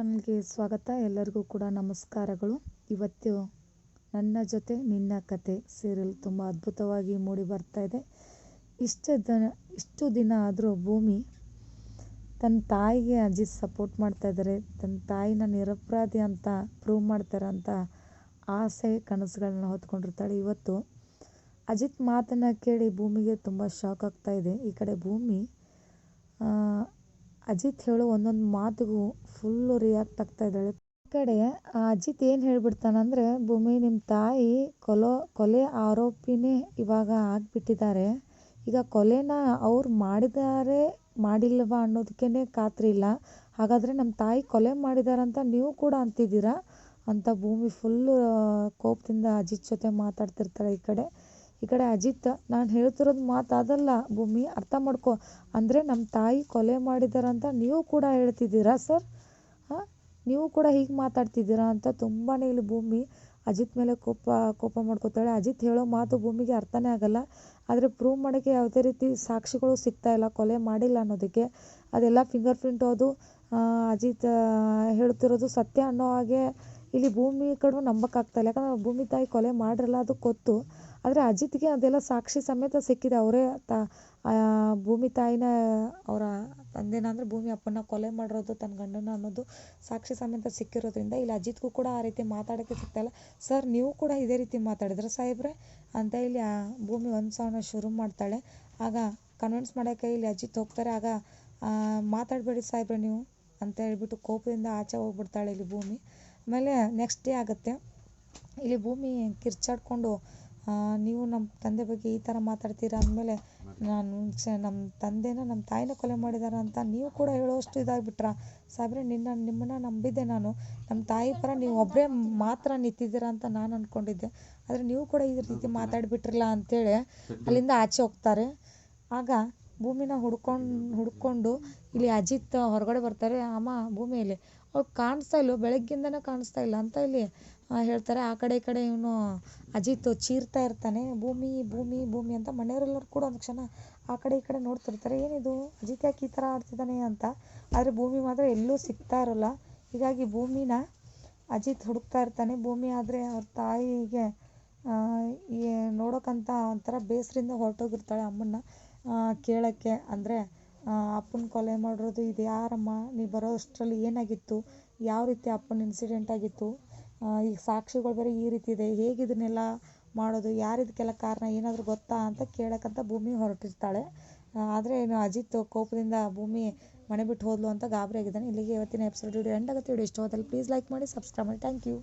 ಚಾನಲ್ಗೆ ಸ್ವಾಗತ. ಎಲ್ಲರಿಗೂ ಕೂಡ ನಮಸ್ಕಾರಗಳು. ಇವತ್ತು ನನ್ನ ಜೊತೆ ನಿನ್ನ ಕತೆ ಸೀರಿಯಲ್ ತುಂಬ ಅದ್ಭುತವಾಗಿ ಮೂಡಿ ಬರ್ತಾ ಇದೆ. ಇಷ್ಟು ದಿನ ಇಷ್ಟು ದಿನ ಆದರೂ ಭೂಮಿ ತನ್ನ ತಾಯಿಗೆ ಅಜಿತ್ ಸಪೋರ್ಟ್ ಮಾಡ್ತಾ ಇದ್ದಾರೆ ತನ್ನ ತಾಯಿನ ನಿರಪರಾಧಿ ಅಂತ ಪ್ರೂವ್ ಮಾಡ್ತಾರೆ ಅಂತ ಆಸೆ ಕನಸುಗಳನ್ನ ಹೊತ್ಕೊಂಡಿರ್ತಾಳೆ. ಇವತ್ತು ಅಜಿತ್ ಮಾತನ್ನು ಕೇಳಿ ಭೂಮಿಗೆ ತುಂಬ ಶಾಕ್ ಆಗ್ತಾ ಇದೆ. ಈ ಕಡೆ ಭೂಮಿ ಅಜಿತ್ ಹೇಳೋ ಒಂದೊಂದು ಮಾತಿಗೂ ಫುಲ್ಲು ರಿಯಾಕ್ಟ್ ಆಗ್ತಾ ಇದ್ದಾಳೆ. ಈ ಕಡೆ ಅಜಿತ್ ಏನು ಹೇಳ್ಬಿಡ್ತಾನಂದ್ರೆ ಭೂಮಿ ನಿಮ್ಮ ತಾಯಿ ಕೊಲೋ, ಕೊಲೆ ಆರೋಪಿನೇ ಇವಾಗ ಆಗಿಬಿಟ್ಟಿದ್ದಾರೆ. ಈಗ ಕೊಲೆನ ಅವ್ರು ಮಾಡಿದ್ದಾರೆ ಮಾಡಿಲ್ವಾ ಅನ್ನೋದಕ್ಕೇ ಖಾತ್ರಿ ಇಲ್ಲ. ಹಾಗಾದರೆ ನಮ್ಮ ತಾಯಿ ಕೊಲೆ ಮಾಡಿದಾರಂತ ನೀವು ಕೂಡ ಅಂತಿದ್ದೀರಾ? ಅಂತ ಭೂಮಿ ಫುಲ್ಲು ಕೋಪದಿಂದ ಅಜಿತ್ ಜೊತೆ ಮಾತಾಡ್ತಿರ್ತಾಳೆ ಈ ಕಡೆ. ಈ ಕಡೆ ಅಜಿತ್, ನಾನು ಹೇಳ್ತಿರೋದು ಮಾತಾದಲ್ಲ ಭೂಮಿ ಅರ್ಥ ಮಾಡ್ಕೊ. ಅಂದರೆ ನಮ್ಮ ತಾಯಿ ಕೊಲೆ ಮಾಡಿದಾರಂತ ನೀವು ಕೂಡ ಹೇಳ್ತಿದ್ದೀರಾ ಸರ್? ಹಾಂ? ನೀವು ಕೂಡ ಹೀಗೆ ಮಾತಾಡ್ತಿದ್ದೀರಾ ಅಂತ ತುಂಬಾ ಇಲ್ಲಿ ಭೂಮಿ ಅಜಿತ್ ಮೇಲೆ ಕೋಪ ಕೋಪ ಮಾಡ್ಕೋತಾಳೆ. ಅಜಿತ್ ಹೇಳೋ ಮಾತು ಭೂಮಿಗೆ ಅರ್ಥನೇ ಆಗಲ್ಲ. ಆದರೆ ಪ್ರೂವ್ ಮಾಡೋಕ್ಕೆ ಯಾವುದೇ ರೀತಿ ಸಾಕ್ಷಿಗಳು ಸಿಗ್ತಾ ಇಲ್ಲ, ಕೊಲೆ ಮಾಡಿಲ್ಲ ಅನ್ನೋದಕ್ಕೆ. ಅದೆಲ್ಲ ಫಿಂಗರ್ ಪ್ರಿಂಟ್ ಅದು ಅಜಿತ್ ಹೇಳ್ತಿರೋದು ಸತ್ಯ ಅನ್ನೋ ಹಾಗೆ ಇಲ್ಲಿ ಭೂಮಿ ಕಡೆ ನಂಬಕ್ಕಾಗ್ತಾ ಇಲ್ಲ. ಯಾಕಂದ್ರೆ ಭೂಮಿ ತಾಯಿ ಕೊಲೆ ಮಾಡಿರಲ್ಲ, ಅದು ಗೊತ್ತು. ಆದರೆ ಅಜಿತ್ಗೆ ಅದೆಲ್ಲ ಸಾಕ್ಷಿ ಸಮೇತ ಸಿಕ್ಕಿದೆ. ಅವರೇ ತ ಭೂಮಿ ತಾಯಿನ, ಅವರ ತಂದೆನ ಅಂದರೆ ಭೂಮಿ ಅಪ್ಪನ ಕೊಲೆ ಮಾಡಿರೋದು, ತನ್ನ ಗಂಡನ ಅನ್ನೋದು ಸಾಕ್ಷಿ ಸಮೇತ ಸಿಕ್ಕಿರೋದ್ರಿಂದ ಇಲ್ಲಿ ಅಜಿತ್ಗೂ ಕೂಡ ಆ ರೀತಿ ಮಾತಾಡೋಕ್ಕೆ ಸಿಗ್ತಾಯಿಲ್ಲ ಸರ್, ನೀವು ಕೂಡ ಇದೇ ರೀತಿ ಮಾತಾಡಿದ್ರೆ ಸಾಹೇಬ್ರೆ? ಅಂತ ಇಲ್ಲಿ ಭೂಮಿ ಒಂದು ಸಾವಿರ ಶುರು ಮಾಡ್ತಾಳೆ. ಆಗ ಕನ್ವಿನ್ಸ್ ಮಾಡೋಕ್ಕೆ ಇಲ್ಲಿ ಅಜಿತ್ ಹೋಗ್ತಾರೆ. ಆಗ ಮಾತಾಡಬೇಡಿ ಸಾಹೇಬ್ರೆ ನೀವು ಅಂತ ಹೇಳ್ಬಿಟ್ಟು ಕೋಪದಿಂದ ಆಚೆ ಹೋಗ್ಬಿಡ್ತಾಳೆ ಇಲ್ಲಿ ಭೂಮಿ. ಆಮೇಲೆ ನೆಕ್ಸ್ಟ್ ಡೇ ಆಗುತ್ತೆ. ಇಲ್ಲಿ ಭೂಮಿ ಕಿರ್ಚಾಡ್ಕೊಂಡು ನೀವು ನಮ್ಮ ತಂದೆ ಬಗ್ಗೆ ಈ ಥರ ಮಾತಾಡ್ತೀರ ಅಂದಮೇಲೆ ನಾನು ನಮ್ಮ ತಂದೆನ ನಮ್ಮ ತಾಯಿನ ಕೊಲೆ ಮಾಡಿದಾರ ಅಂತ ನೀವು ಕೂಡ ಹೇಳೋಷ್ಟು ಇದಾಗ್ಬಿಟ್ರ. ಸಾಹೇಬ್ರೆ ನಿನ್ನ ನಿಮ್ಮನ್ನ ನಂಬಿದ್ದೆ ನಾನು. ನಮ್ಮ ತಾಯಿ ಪರ ನೀವು ಒಬ್ಬರೇ ಮಾತ್ರ ನಿಂತಿದ್ದೀರ ಅಂತ ನಾನು ಅಂದ್ಕೊಂಡಿದ್ದೆ ಆದರೆ ನೀವು ಕೂಡ ಈ ರೀತಿ ಮಾತಾಡಿಬಿಟ್ರಲ್ಲ ಅಂತೇಳಿ ಅಲ್ಲಿಂದ ಆಚೆ ಹೋಗ್ತಾರೆ. ಆಗ ಭೂಮಿನ ಹುಡ್ಕೊಂಡು ಹುಡ್ಕೊಂಡು ಇಲ್ಲಿ ಅಜಿತ್ ಹೊರಗಡೆ ಬರ್ತಾರೆ ಅಮ್ಮ ಭೂಮಿಯಲ್ಲಿ ಅವ್ರು ಕಾಣಿಸ್ತಾ ಇಲ್ಲ ಬೆಳಗ್ಗಿಂದನೇ ಕಾಣಿಸ್ತಾ ಇಲ್ಲ ಅಂತ ಇಲ್ಲಿ ಹೇಳ್ತಾರೆ. ಆ ಕಡೆ ಈ ಕಡೆ ಇವನು ಅಜಿತ್ ಚೀರ್ತಾ ಇರ್ತಾನೆ. ಭೂಮಿ ಭೂಮಿ ಭೂಮಿ ಅಂತ ಮನೆಯವರೆಲ್ಲರೂ ಕೂಡ ಒಂದು ಕ್ಷಣ ಆ ಕಡೆ ಈ ಕಡೆ ನೋಡ್ತಿರ್ತಾರೆ. ಏನಿದು? ಅಜಿತ್ ಯಾಕೆ ಈ ಥರ ಆಡ್ತಿದ್ದಾನೆ? ಅಂತ. ಆದರೆ ಭೂಮಿ ಮಾತ್ರ ಎಲ್ಲೂ ಸಿಗ್ತಾ ಇರೋಲ್ಲ. ಹೀಗಾಗಿ ಭೂಮಿನ ಅಜಿತ್ ಹುಡುಕ್ತಾ ಇರ್ತಾನೆ. ಭೂಮಿ ಆದರೆ ಅವ್ರ ತಾಯಿಗೆ ನೋಡೋಕ್ಕಂತ ಒಂಥರ ಬೇಸರಿಂದ ಹೊರಟೋಗಿರ್ತಾಳೆ ಅಮ್ಮನ್ನ. ಕೇಳೋಕ್ಕೆ ಅಂದರೆ ಅಪ್ಪನ ಕೊಲೆ ಮಾಡಿರೋದು ಇದು ಯಾರಮ್ಮ? ನೀ ಬರೋ ಅಷ್ಟರಲ್ಲಿ ಏನಾಗಿತ್ತು? ಯಾವ ರೀತಿ ಅಪ್ಪನ ಇನ್ಸಿಡೆಂಟ್ ಆಗಿತ್ತು? ಈಗ ಸಾಕ್ಷಿಗಳು ಬೇರೆ ಈ ರೀತಿ ಇದೆ. ಹೇಗೆ ಇದನ್ನೆಲ್ಲ ಮಾಡೋದು? ಯಾರು ಇದಕ್ಕೆಲ್ಲ ಕಾರಣ? ಏನಾದರೂ ಗೊತ್ತಾ ಅಂತ ಕೇಳೋಕ್ಕಂತ ಭೂಮಿ ಹೊರಟಿರ್ತಾಳೆ. ಆದರೆ ಏನು, ಅಜಿತ್ ಕೋಪದಿಂದ ಭೂಮಿ ಮನೆ ಬಿಟ್ಟು ಹೋದ್ಲು ಅಂತ ಗಾಬರಿ ಆಗಿದ್ದಾನೆ. ಇಲ್ಲಿಗೆ ಇವತ್ತಿನ ಎಪಿಸೋಡ್ ವಿಡಿಯೋ ಎಂಡ್ ಆಗುತ್ತೆ. ವಿಡಿಯೋ ಇಷ್ಟವಾದಲ್ಲಿ ಪ್ಲೀಸ್ ಲೈಕ್ ಮಾಡಿ ಸಬ್ಸ್ಕ್ರೈಬ್ ಮಾಡಿ. Thank you